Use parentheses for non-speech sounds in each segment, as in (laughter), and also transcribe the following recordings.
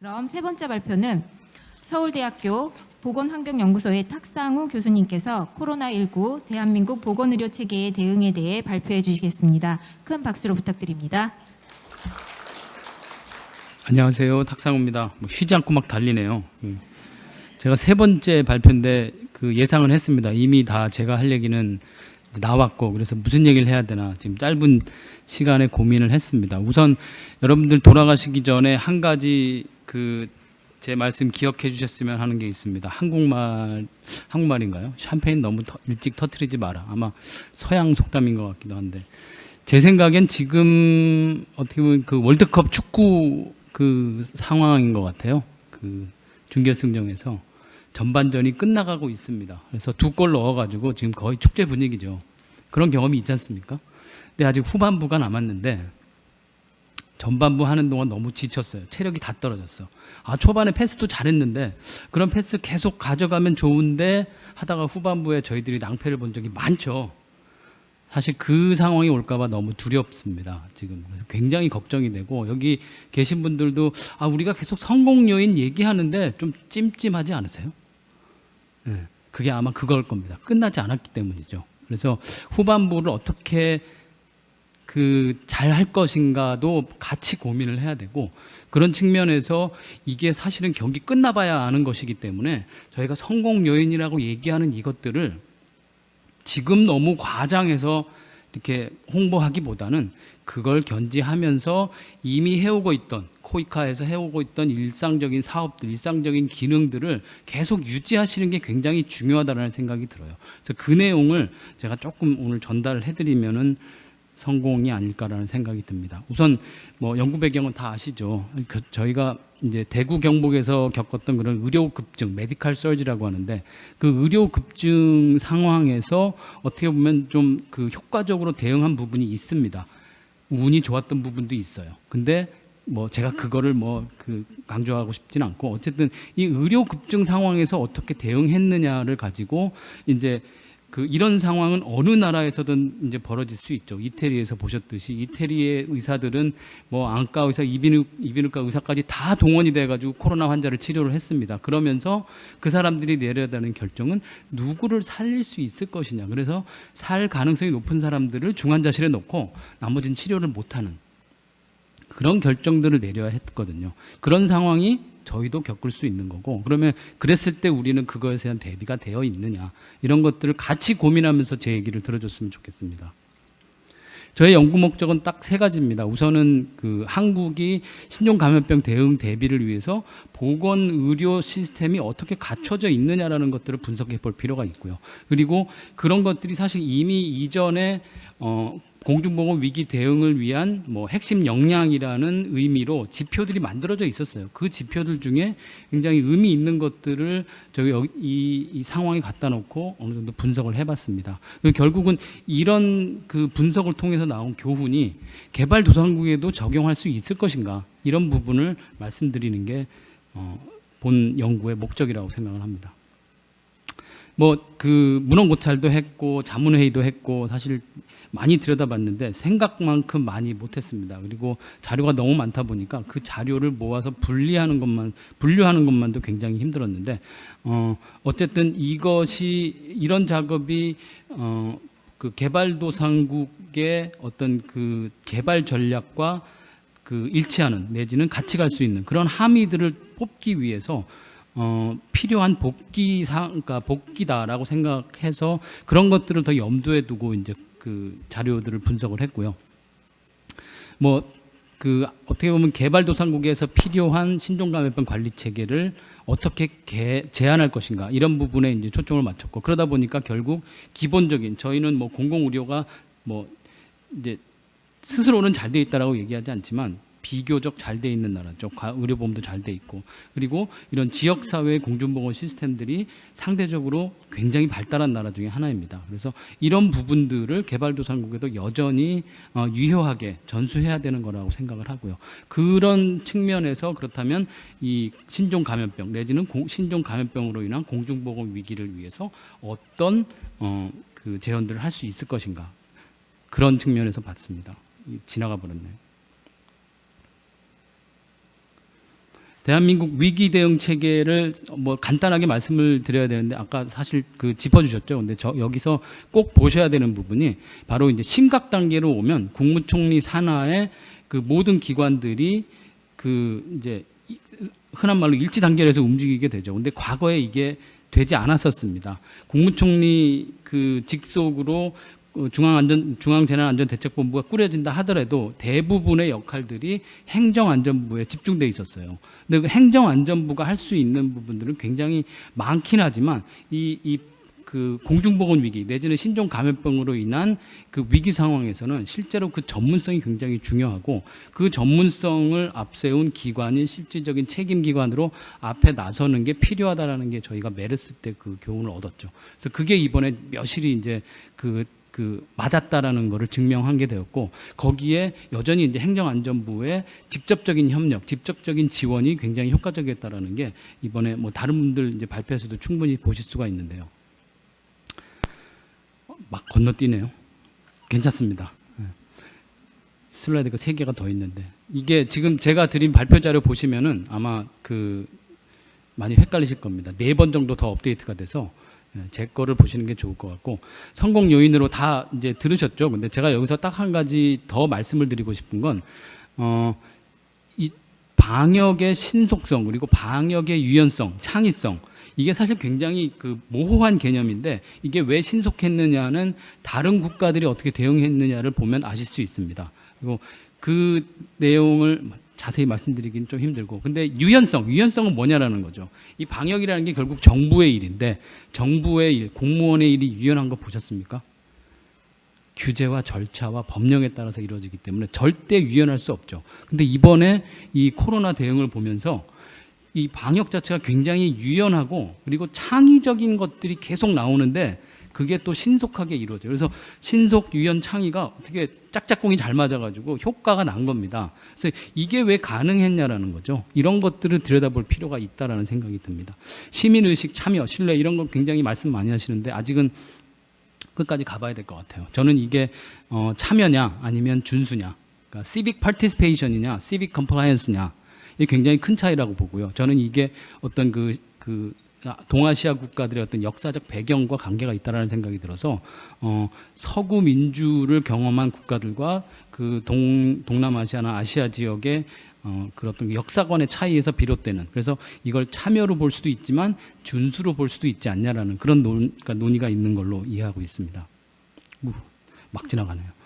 그럼 세 번째 발표는 서울대학교 보건환경연구소의 탁상우 교수님께서 코로나19 대한민국 보건의료 체계의 대응에 대해 발표해 주시겠습니다. 큰 박수로 부탁드립니다. 안녕하세요. 탁상우입니다. 뭐 쉬지 않고 막 달리네요. 음. 제가 세 번째 발표인데 그 예상을 했습니다. 이미 다 제가 할 얘기는 나왔고 그래서 무슨 얘기를 해야 되나 지금 짧은 시간에 고민을 했습니다. 우선 여러분들 돌아가시기 전에 한 가지 그 제 말씀 기억해 주셨으면 하는 게 있습니다. 한국말 한국말인가요? 샴페인 너무 터- 일찍 터트리지 마라. 아마 서양 속담인 것 같기도 한데 제 생각엔 지금 어떻게 보면 그 월드컵 축구 그 상황인 것 같아요. 그 준결승전에서 전반전이 끝나가고 있습니다. 그래서 두 골 넣어가지고 지금 거의 축제 분위기죠. 그런 경험이 있지 않습니까? 근데 아직 후반부가 남았는데 전반부 하는 동안 너무 지쳤어요. 체력이 다 떨어졌어. 아 초반에 패스도 잘했는데 그런 패스 계속 가져가면 좋은데 하다가 후반부에 저희들이 낭패를 본 적이 많죠. 사실 그 상황이 올까봐 너무 두렵습니다. 지금 그래서 굉장히 걱정이 되고 여기 계신 분들도 아 우리가 계속 성공 요인 얘기하는데 좀 찜찜하지 않으세요? 네, 그게 아마 그걸 겁니다. 끝나지 않았기 때문이죠. 그래서 후반부를 어떻게 그 잘 할 것인가도 같이 고민을 해야 되고 그런 측면에서 이게 사실은 경기 끝나봐야 아는 것이기 때문에 저희가 성공 요인이라고 얘기하는 이것들을 지금 너무 과장해서 이렇게 홍보하기보다는 그걸 견지하면서 이미 해오고 있던 코이카에서 해오고 있던 일상적인 사업들, 일상적인 기능들을 계속 유지하시는 게 굉장히 중요하다는 생각이 들어요. 그래서 그 내용을 제가 조금 오늘 전달을 해드리면은 성공이 아닐까라는 생각이 듭니다. 우선 뭐 연구 배경은 다 아시죠. 그 저희가 이제 대구 경북에서 겪었던 그런 의료 급증, 메디칼 설지라고 하는데 그 의료 급증 상황에서 어떻게 보면 좀 그 효과적으로 대응한 부분이 있습니다. 운이 좋았던 부분도 있어요. 근데 뭐 제가 그거를 뭐 그 강조하고 싶지는 않고 어쨌든 이 의료 급증 상황에서 어떻게 대응했느냐를 가지고 이제 그 이런 상황은 어느 나라에서든 이제 벌어질 수 있죠. 이태리에서 보셨듯이 이태리의 의사들은 뭐 안과 의사, 이비인후, 이비인후과 의사까지 다 동원이 돼가지고 코로나 환자를 치료를 했습니다. 그러면서 그 사람들이 내려야 되는 결정은 누구를 살릴 수 있을 것이냐. 그래서 살 가능성이 높은 사람들을 중환자실에 놓고 나머지는 치료를 못하는 그런 결정들을 내려야 했거든요. 그런 상황이 저희도 겪을 수 있는 거고 그러면 그랬을 때 우리는 그거에 대한 대비가 되어 있느냐 이런 것들을 같이 고민하면서 제 얘기를 들어줬으면 좋겠습니다. 저의 연구 목적은 딱 세 가지입니다. 우선은 그 한국이 신종 감염병 대응 대비를 위해서 보건 의료 시스템이 어떻게 갖춰져 있느냐라는 것들을 분석해 볼 필요가 있고요. 그리고 그런 것들이 사실 이미 이전에 어 공중보건 위기 대응을 위한 뭐 핵심 역량이라는 의미로 지표들이 만들어져 있었어요. 그 지표들 중에 굉장히 의미 있는 것들을 저희 여기 이, 이 상황에 갖다 놓고 어느 정도 분석을 해봤습니다. 그리고 결국은 이런 그 분석을 통해서 나온 교훈이 개발도상국에도 적용할 수 있을 것인가 이런 부분을 말씀드리는 게 어, 본 연구의 목적이라고 생각을 합니다. 뭐 그 문헌 고찰도 했고 자문회의도 했고 사실 많이 들여다봤는데 생각만큼 많이 못했습니다. 그리고 자료가 너무 많다 보니까 그 자료를 모아서 분리하는 것만 분류하는 것만도 굉장히 힘들었는데 어 어쨌든 이것이 이런 작업이 어 그 개발도상국의 어떤 그 개발 전략과 그 일치하는 내지는 같이 갈 수 있는 그런 함의들을 뽑기 위해서 어, 필요한 복귀 상, 그러니까 복귀다라고 생각해서 그런 것들을 더 염두에 두고 이제 그 자료들을 분석을 했고요. 뭐 그 어떻게 보면 개발도상국에서 필요한 신종감염병 관리 체계를 어떻게 개, 제한할 것인가 이런 부분에 이제 초점을 맞췄고 그러다 보니까 결국 기본적인 저희는 뭐 공공의료가 뭐 이제 스스로는 잘 돼 있다라고 얘기하지 않지만 비교적 잘 돼 있는 나라죠. 과- 의료보험도 잘 돼 있고 그리고 이런 지역 사회 공중보건 시스템들이 상대적으로 굉장히 발달한 나라 중에 하나입니다. 그래서 이런 부분들을 개발도상국에도 여전히 어, 유효하게 전수해야 되는 거라고 생각을 하고요. 그런 측면에서 그렇다면 이 신종 감염병 내지는 공- 신종 감염병으로 인한 공중보건 위기를 위해서 어떤 어, 그 제언들을 할 수 있을 것인가 그런 측면에서 봤습니다. 이- 지나가 버렸네요. 대한민국 위기 대응 체계를 뭐 간단하게 말씀을 드려야 되는데 아까 사실 그 짚어주셨죠. 근데 저 여기서 꼭 보셔야 되는 부분이 바로 이제 심각 단계로 오면 국무총리 산하에 그 모든 기관들이 그 이제 이- 흔한 말로 일치 단계에서 움직이게 되죠. 근데 과거에 이게 되지 않았었습니다. 국무총리 그 직속으로 어, 중앙안전 중앙재난안전대책본부가 꾸려진다 하더라도 대부분의 역할들이 행정안전부에 집중돼 있었어요. 근데 그 행정안전부가 할 수 있는 부분들은 굉장히 많긴 하지만 이이 그 공중보건 위기 내지는 신종 감염병으로 인한 그 위기 상황에서는 실제로 그 전문성이 굉장히 중요하고 그 전문성을 앞세운 기관이 실질적인 책임 기관으로 앞에 나서는 게 필요하다라는 게 저희가 메르스 때 그 교훈을 얻었죠. 그래서 그게 이번에 멸실이 이제 그 그 맞았다라는 거를 증명한 게 되었고 거기에 여전히 이제 행정안전부의 직접적인 협력, 직접적인 지원이 굉장히 효과적이었다라는 게 이번에 뭐 다른 분들 이제 발표에서도 충분히 보실 수가 있는데요. 막 건너뛰네요. 괜찮습니다. 네. 슬라이드가 세 개가 더 있는데 이게 지금 제가 드린 발표 자료 보시면은 아마 그 많이 헷갈리실 겁니다. 네 번 정도 더 업데이트가 돼서 예, 제 거를 보시는 게 좋을 것 같고 성공 요인으로 다 이제 들으셨죠. 근데 제가 여기서 딱 한 가지 더 말씀을 드리고 싶은 건 어, 이 방역의 신속성 그리고 방역의 유연성, 창의성 이게 사실 굉장히 그 모호한 개념인데 이게 왜 신속했느냐는 다른 국가들이 어떻게 대응했느냐를 보면 아실 수 있습니다. 그리고 그 내용을 자세히 말씀드리긴 좀 힘들고 근데 유연성, 유연성은 뭐냐라는 거죠. 이 방역이라는 게 결국 정부의 일인데 정부의 일, 공무원의 일이 유연한 거 보셨습니까? 규제와 절차와 법령에 따라서 이루어지기 때문에 절대 유연할 수 없죠. 근데 이번에 이 코로나 대응을 보면서 이 방역 자체가 굉장히 유연하고 그리고 창의적인 것들이 계속 나오는데 그게 또 신속하게 이루어져요. 그래서 신속, 유연, 창의가 어떻게 짝짝꿍이 잘 맞아가지고 효과가 난 겁니다. 그래서 이게 왜 가능했냐라는 거죠. 이런 것들을 들여다볼 필요가 있다라는 생각이 듭니다. 시민의식, 참여, 신뢰 이런 거 굉장히 말씀 많이 하시는데 아직은 끝까지 가봐야 될 것 같아요. 저는 이게 어, 참여냐 아니면 준수냐, 그러니까 civic participation이냐, civic compliance냐 이게 굉장히 큰 차이라고 보고요. 저는 이게 어떤 그, 그 동아시아 국가들의 어떤 역사적 배경과 관계가 있다라는 생각이 들어서 어, 서구 민주를 경험한 국가들과 그 동, 동남아시아나 아시아 지역의 어, 그런 어떤 역사관의 차이에서 비롯되는 그래서 이걸 참여로 볼 수도 있지만 준수로 볼 수도 있지 않냐라는 그런 논, 그러니까 논의가 있는 걸로 이해하고 있습니다. 우, 막 지나가네요.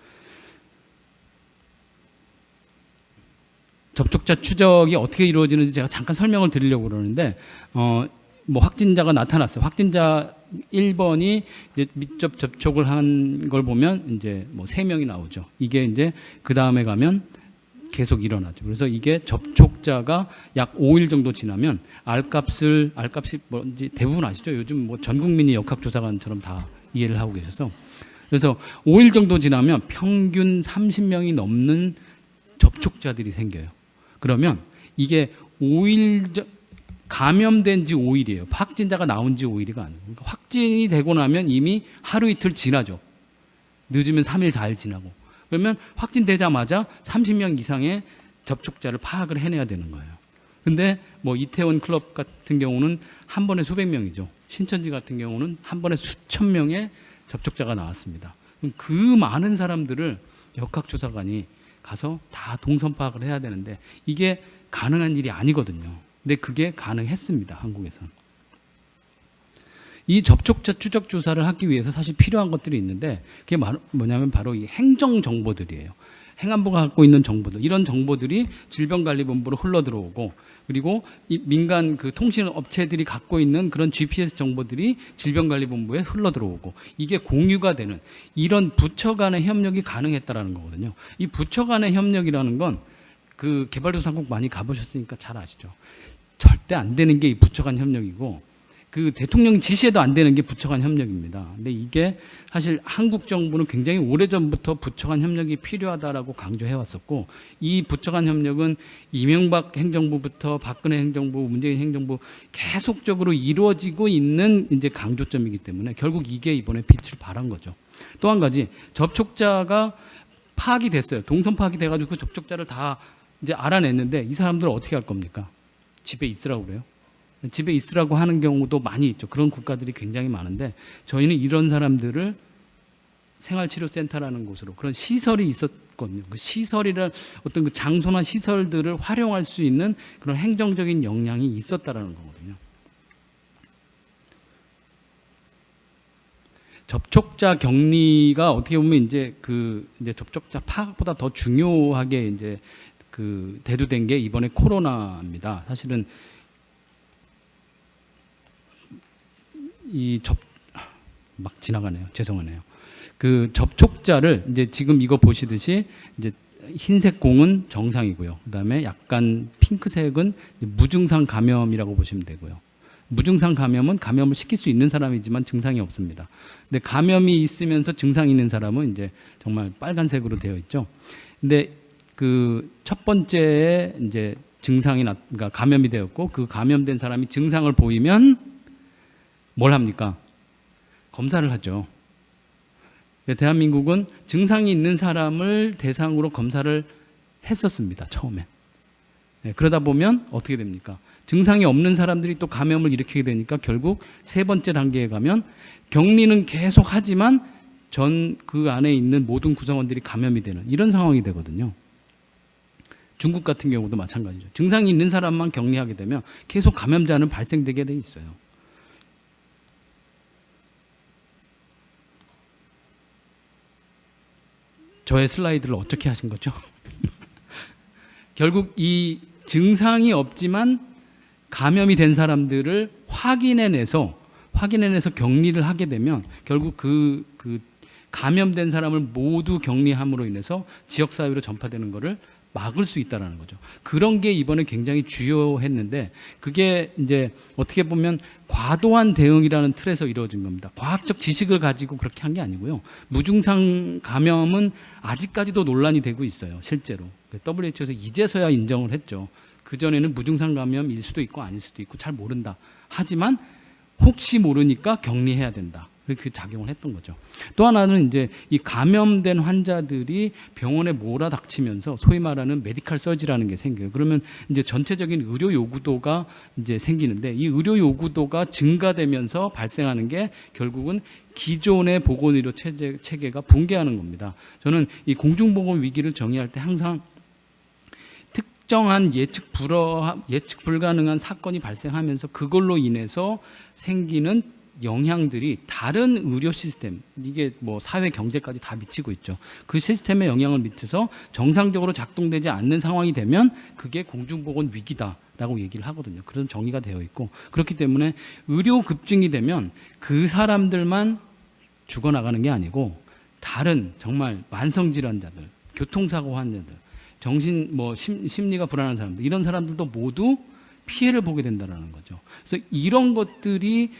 접촉자 추적이 어떻게 이루어지는지 제가 잠깐 설명을 드리려고 그러는데 어, 뭐 확진자가 나타났어요. 확진자 1번이 이제 밀접 접촉을 한 걸 보면 이제 뭐 3명이 나오죠. 이게 이제 그 다음에 가면 계속 일어나죠. 그래서 이게 접촉자가 약 5일 정도 지나면 알값을 알값이 뭔지 대부분 아시죠? 요즘 뭐 전 국민이 역학조사관처럼 다 이해를 하고 계셔서 그래서 5일 정도 지나면 평균 30명이 넘는 접촉자들이 생겨요. 그러면 이게 5일 전- 감염된 지 5일이에요. 확진자가 나온 지 5일이가 아니에요. 그러니까 확진이 되고 나면 이미 하루 이틀 지나죠. 늦으면 3일, 4일 지나고. 그러면 확진되자마자 30명 이상의 접촉자를 파악을 해내야 되는 거예요. 근데 뭐 이태원 클럽 같은 경우는 한 번에 수백 명이죠. 신천지 같은 경우는 한 번에 수천 명의 접촉자가 나왔습니다. 그 많은 사람들을 역학조사관이 가서 다 동선 파악을 해야 되는데 이게 가능한 일이 아니거든요. 근데 그게 가능했습니다. 한국에서는. 이 접촉자 추적 조사를 하기 위해서 사실 필요한 것들이 있는데 그게 말- 뭐냐면 바로 이 행정 정보들이에요. 행안부가 갖고 있는 정보들 이런 정보들이 질병관리본부로 흘러 들어오고 그리고 이 민간 그 통신 업체들이 갖고 있는 그런 GPS 정보들이 질병관리본부에 흘러 들어오고 이게 공유가 되는 이런 부처 간의 협력이 가능했다라는 거거든요. 이 부처 간의 협력이라는 건 그 개발도상국 많이 가보셨으니까 잘 아시죠. 절대 안 되는 게이 부처 간 협력이고 그 대통령 지시에도 안 되는 게 부처 간 협력입니다. 근데 이게 사실 한국 정부는 굉장히 오래전부터 부처 간 협력이 필요하다라고 강조해 왔었고 이 부처 간 협력은 이명박 행정부부터 박근혜 행정부, 문재인 행정부 계속적으로 이루어지고 있는 이제 강조점이기 때문에 결국 이게 이번에 빛을 발한 거죠. 또 한 가지 접촉자가 파악이 됐어요. 동선 파악이 돼가지고 그 접촉자를 다 이제 알아냈는데 이 사람들을 어떻게 할 겁니까? 집에 있으라고 그래요. 집에 있으라고 하는 경우도 많이 있죠. 그런 국가들이 굉장히 많은데 저희는 이런 사람들을 생활치료센터라는 곳으로 그런 시설이 있었거든요. 그 시설이란 어떤 그 장소나 시설들을 활용할 수 있는 그런 행정적인 역량이 있었다라는 거거든요. 접촉자 격리가 어떻게 보면 이제 그 이제 접촉자 파악보다 더 중요하게 이제 그 대두된 게 이번에 코로나입니다. 사실은 이 접 막 지나가네요. 죄송하네요. 그 접촉자를 이제 지금 이거 보시듯이 이제 흰색 공은 정상이고요. 그다음에 약간 핑크색은 무증상 감염이라고 보시면 되고요. 무증상 감염은 감염을 시킬 수 있는 사람이지만 증상이 없습니다. 근데 감염이 있으면서 증상이 있는 사람은 이제 정말 빨간색으로 되어 있죠. 근데 그 첫 번째에 이제 증상이 나, 그러니까 감염이 되었고 그 감염된 사람이 증상을 보이면 뭘 합니까? 검사를 하죠. 대한민국은 증상이 있는 사람을 대상으로 검사를 했었습니다. 처음엔. 네, 그러다 보면 어떻게 됩니까? 증상이 없는 사람들이 또 감염을 일으키게 되니까 결국 세 번째 단계에 가면 격리는 계속 하지만 전 그 안에 있는 모든 구성원들이 감염이 되는 이런 상황이 되거든요. 중국 같은 경우도 마찬가지죠. 증상이 있는 사람만 격리하게 되면 계속 감염자는 발생되게 돼 있어요. 저의 슬라이드를 어떻게 하신 거죠? (laughs) 결국 이 증상이 없지만 감염이 된 사람들을 확인해내서 확인해내서 격리를 하게 되면 결국 그, 그 감염된 사람을 모두 격리함으로 인해서 지역 사회로 전파되는 것을 막을 수 있다라는 거죠. 그런 게 이번에 굉장히 주요했는데 그게 이제 어떻게 보면 과도한 대응이라는 틀에서 이루어진 겁니다. 과학적 지식을 가지고 그렇게 한 게 아니고요. 무증상 감염은 아직까지도 논란이 되고 있어요. 실제로 WHO에서 이제서야 인정을 했죠. 그 전에는 무증상 감염일 수도 있고 아닐 수도 있고 잘 모른다. 하지만 혹시 모르니까 격리해야 된다. 그 작용을 했던 거죠. 또 하나는 이제 이 감염된 환자들이 병원에 몰아닥치면서 소위 말하는 메디칼 서지라는 게 생겨요. 그러면 이제 전체적인 의료 요구도가 이제 생기는데 이 의료 요구도가 증가되면서 발생하는 게 결국은 기존의 보건의료 체제, 체계가 붕괴하는 겁니다. 저는 이 공중보건 위기를 정의할 때 항상 특정한 예측 불허 예측 불가능한 사건이 발생하면서 그걸로 인해서 생기는 영향들이 다른 의료 시스템 이게 뭐 사회 경제까지 다 미치고 있죠. 그 시스템의 영향을 밑에서 정상적으로 작동되지 않는 상황이 되면 그게 공중보건 위기다 라고 얘기를 하거든요. 그런 정의가 되어 있고 그렇기 때문에 의료 급증이 되면 그 사람들만 죽어나가는 게 아니고 다른 정말 만성 질환자들, 교통사고 환자들, 정신 뭐 심, 심리가 불안한 사람들 이런 사람들도 모두 피해를 보게 된다라는 거죠. 그래서 이런 것들이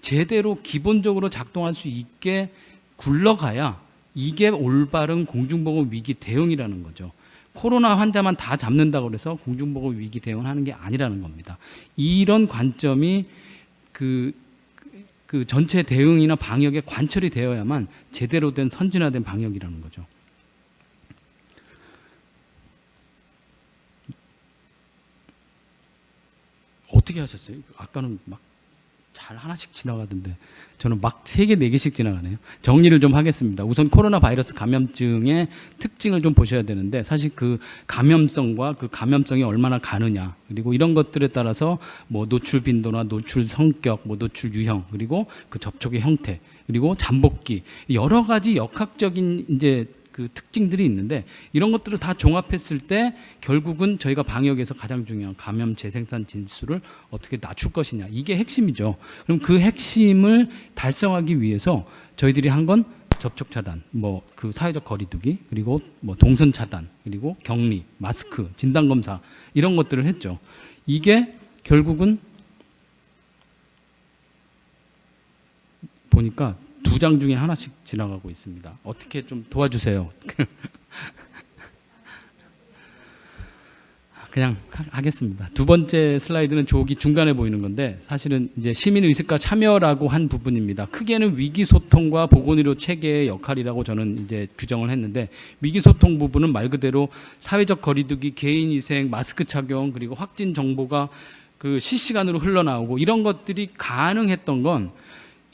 제대로 기본적으로 작동할 수 있게 굴러가야 이게 올바른 공중보건 위기 대응이라는 거죠. 코로나 환자만 다 잡는다고 그래서 공중보건 위기 대응을 하는 게 아니라는 겁니다. 이런 관점이 그, 그 전체 대응이나 방역에 관철이 되어야만 제대로 된 선진화된 방역이라는 거죠. 어떻게 하셨어요? 아까는 막 잘 하나씩 지나가던데 저는 막 세 개, 네 개씩 지나가네요. 정리를 좀 하겠습니다. 우선 코로나 바이러스 감염증의 특징을 좀 보셔야 되는데 사실 그 감염성과 그 감염성이 얼마나 가느냐 그리고 이런 것들에 따라서 뭐 노출 빈도나 노출 성격, 뭐 노출 유형 그리고 그 접촉의 형태 그리고 잠복기 여러 가지 역학적인 이제 그 특징들이 있는데 이런 것들을 다 종합했을 때 결국은 저희가 방역에서 가장 중요한 감염 재생산 진수를 어떻게 낮출 것이냐 이게 핵심이죠. 그럼 그 핵심을 달성하기 위해서 저희들이 한 건 접촉 차단, 뭐 그 사회적 거리두기, 그리고 뭐 동선 차단, 그리고 격리, 마스크, 진단 검사 이런 것들을 했죠. 이게 결국은 보니까 두 장 중에 하나씩 지나가고 있습니다. 어떻게 좀 도와주세요. (laughs) 그냥 하- 하겠습니다. 두 번째 슬라이드는 조기 중간에 보이는 건데 사실은 이제 시민 의식과 참여라고 한 부분입니다. 크게는 위기 소통과 보건 의료 체계의 역할이라고 저는 이제 규정을 했는데 위기 소통 부분은 말 그대로 사회적 거리두기, 개인 위생, 마스크 착용 그리고 확진 정보가 그 실시간으로 흘러나오고 이런 것들이 가능했던 건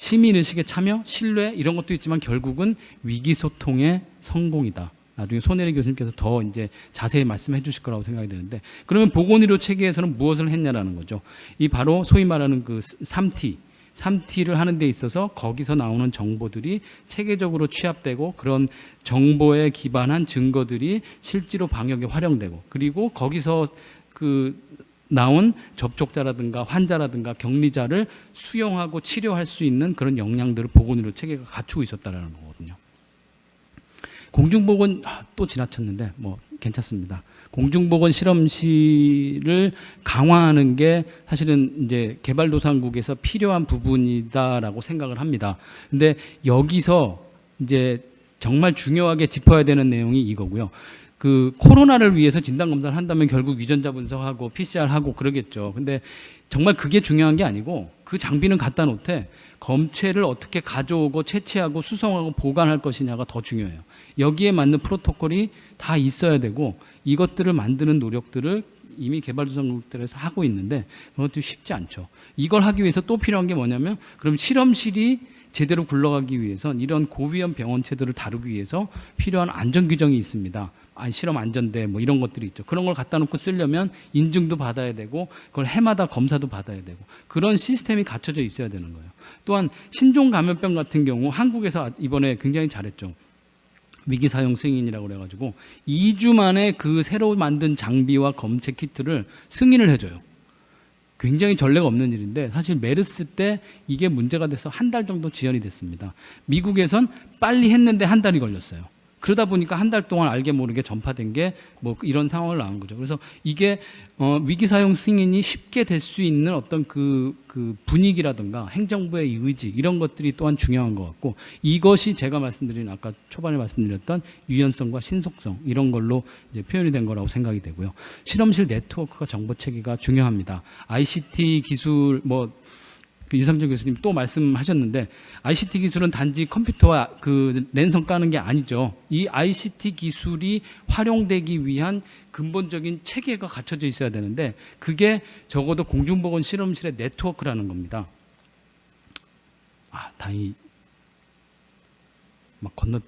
시민 의식의 참여, 신뢰 이런 것도 있지만 결국은 위기 소통의 성공이다. 나중에 손혜리 교수님께서 더 이제 자세히 말씀해 주실 거라고 생각이 되는데 그러면 보건의료 체계에서는 무엇을 했냐라는 거죠. 이 바로 소위 말하는 그 3T 3T를 하는 데 있어서 거기서 나오는 정보들이 체계적으로 취합되고 그런 정보에 기반한 증거들이 실제로 방역에 활용되고 그리고 거기서 그 나온 접촉자라든가 환자라든가 격리자를 수용하고 치료할 수 있는 그런 역량들을 보건의료 체계가 갖추고 있었다라는 거거든요. 공중보건 아, 또 지나쳤는데 뭐 괜찮습니다. 공중보건 실험실을 강화하는 게 사실은 이제 개발도상국에서 필요한 부분이다라고 생각을 합니다. 근데 여기서 이제 정말 중요하게 짚어야 되는 내용이 이거고요. 그 코로나를 위해서 진단 검사를 한다면 결국 유전자 분석하고 PCR 하고 그러겠죠. 근데 정말 그게 중요한 게 아니고 그 장비는 갖다 놓되 검체를 어떻게 가져오고 채취하고 수송하고 보관할 것이냐가 더 중요해요. 여기에 맞는 프로토콜이 다 있어야 되고 이것들을 만드는 노력들을 이미 개발도상국들에서 하고 있는데 그것도 쉽지 않죠. 이걸 하기 위해서 또 필요한 게 뭐냐면 그럼 실험실이 제대로 굴러가기 위해선 이런 고위험 병원체들을 다루기 위해서 필요한 안전 규정이 있습니다. 안 실험 안전대 뭐 이런 것들이 있죠. 그런 걸 갖다 놓고 쓰려면 인증도 받아야 되고 그걸 해마다 검사도 받아야 되고 그런 시스템이 갖춰져 있어야 되는 거예요. 또한 신종 감염병 같은 경우 한국에서 이번에 굉장히 잘했죠. 위기 사용 승인이라고 그래가지고 2주 만에 그 새로 만든 장비와 검체 키트를 승인을 해줘요. 굉장히 전례가 없는 일인데 사실 메르스 때 이게 문제가 돼서 한 달 정도 지연이 됐습니다. 미국에선 빨리 했는데 한 달이 걸렸어요. 그러다 보니까 한 달 동안 알게 모르게 전파된 게 뭐 이런 상황을 낳은 거죠. 그래서 이게 어, 위기 사용 승인이 쉽게 될 수 있는 어떤 그, 그 분위기라든가 행정부의 의지 이런 것들이 또한 중요한 것 같고 이것이 제가 말씀드린 아까 초반에 말씀드렸던 유연성과 신속성 이런 걸로 이제 표현이 된 거라고 생각이 되고요. 실험실 네트워크가 정보 체계가 중요합니다. ICT 기술 뭐그 유상철 교수님 또 말씀하셨는데 ICT 기술은 단지 컴퓨터와 그 랜선 까는 게 아니죠. 이 ICT 기술이 활용되기 위한 근본적인 체계가 갖춰져 있어야 되는데 그게 적어도 공중보건 실험실의 네트워크라는 겁니다. 아, 다행히 막 건너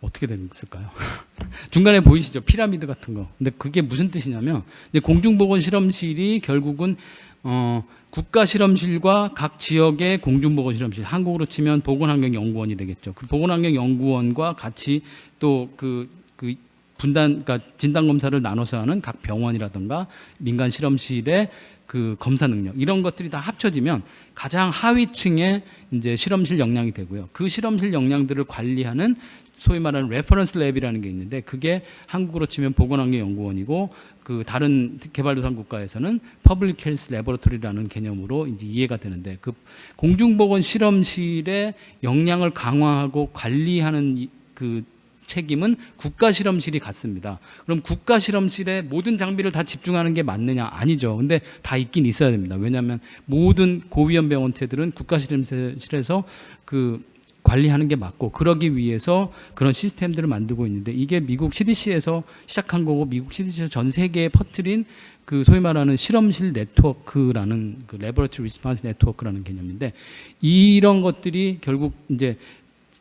어떻게 됐을까요? (laughs) 중간에 보이시죠? 피라미드 같은 거. 근데 그게 무슨 뜻이냐면 공중보건 실험실이 결국은 어, 국가 실험실과 각 지역의 공중보건 실험실, 한국으로 치면 보건환경연구원이 되겠죠. 그 보건환경연구원과 같이 또그 그 분단, 그러니까 진단 검사를 나눠서 하는 각 병원이라든가 민간 실험실의 그 검사 능력 이런 것들이 다 합쳐지면 가장 하위층의 이제 실험실 역량이 되고요. 그 실험실 역량들을 관리하는 소위 말하는 레퍼런스 랩이라는 게 있는데 그게 한국으로 치면 보건환경연구원이고 그 다른 개발도상 국가에서는 퍼블릭 헬스 레버러토리라는 개념으로 이제 이해가 되는데 그 공중보건 실험실의 역량을 강화하고 관리하는 이- 그 책임은 국가 실험실이 갖습니다. 그럼 국가 실험실에 모든 장비를 다 집중하는 게 맞느냐? 아니죠. 근데 다 있긴 있어야 됩니다. 왜냐하면 모든 고위험 병원체들은 국가 실험실에서 그 관리하는 게 맞고 그러기 위해서 그런 시스템들을 만들고 있는데 이게 미국 CDC에서 시작한 거고 미국 CDC에서 전 세계에 퍼뜨린 그 소위 말하는 실험실 네트워크라는 그 레버러토리 리스폰스 네트워크라는 개념인데 이런 것들이 결국 이제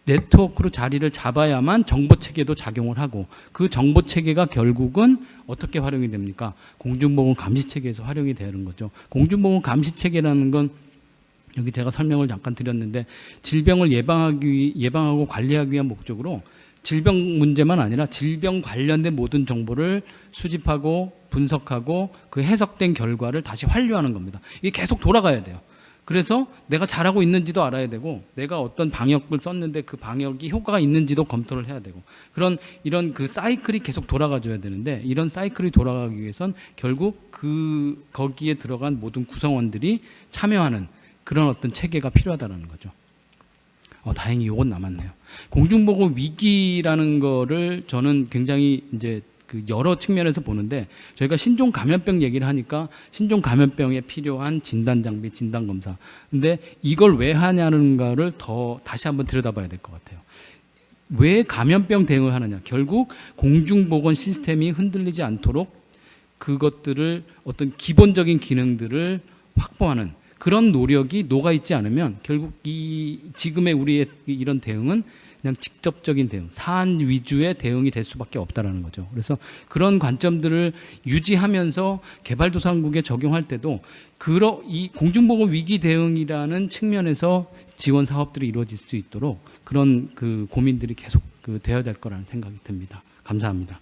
네트워크로 자리를 잡아야만 정보 체계도 작용을 하고 그 정보 체계가 결국은 어떻게 활용이 됩니까? 공중보건 감시 체계에서 활용이 되는 거죠. 공중보건 감시 체계라는 건 여기 제가 설명을 잠깐 드렸는데 질병을 예방하기 위- 예방하고 관리하기 위한 목적으로 질병 문제만 아니라 질병 관련된 모든 정보를 수집하고 분석하고 그 해석된 결과를 다시 환류하는 겁니다. 이게 계속 돌아가야 돼요. 그래서 내가 잘하고 있는지도 알아야 되고 내가 어떤 방역을 썼는데 그 방역이 효과가 있는지도 검토를 해야 되고 그런 이런 그 사이클이 계속 돌아가줘야 되는데 이런 사이클이 돌아가기 위해선 결국 그 거기에 들어간 모든 구성원들이 참여하는 그런 어떤 체계가 필요하다는 거죠. 어, 다행히 요건 남았네요. 공중보건 위기라는 거를 저는 굉장히 이제 그 여러 측면에서 보는데 저희가 신종 감염병 얘기를 하니까 신종 감염병에 필요한 진단 장비, 진단 검사. 근데 이걸 왜 하냐는가를 더 다시 한번 들여다봐야 될 것 같아요. 왜 감염병 대응을 하느냐? 결국 공중보건 시스템이 흔들리지 않도록 그것들을 어떤 기본적인 기능들을 확보하는 그런 노력이 녹아 있지 않으면 결국 이 지금의 우리의 이런 대응은 그냥 직접적인 대응, 사안 위주의 대응이 될 수밖에 없다라는 거죠. 그래서 그런 관점들을 유지하면서 개발도상국에 적용할 때도 그러 이 공중보건 위기 대응이라는 측면에서 지원 사업들이 이루어질 수 있도록 그런 그 고민들이 계속 그 되어야 될 거라는 생각이 듭니다. 감사합니다.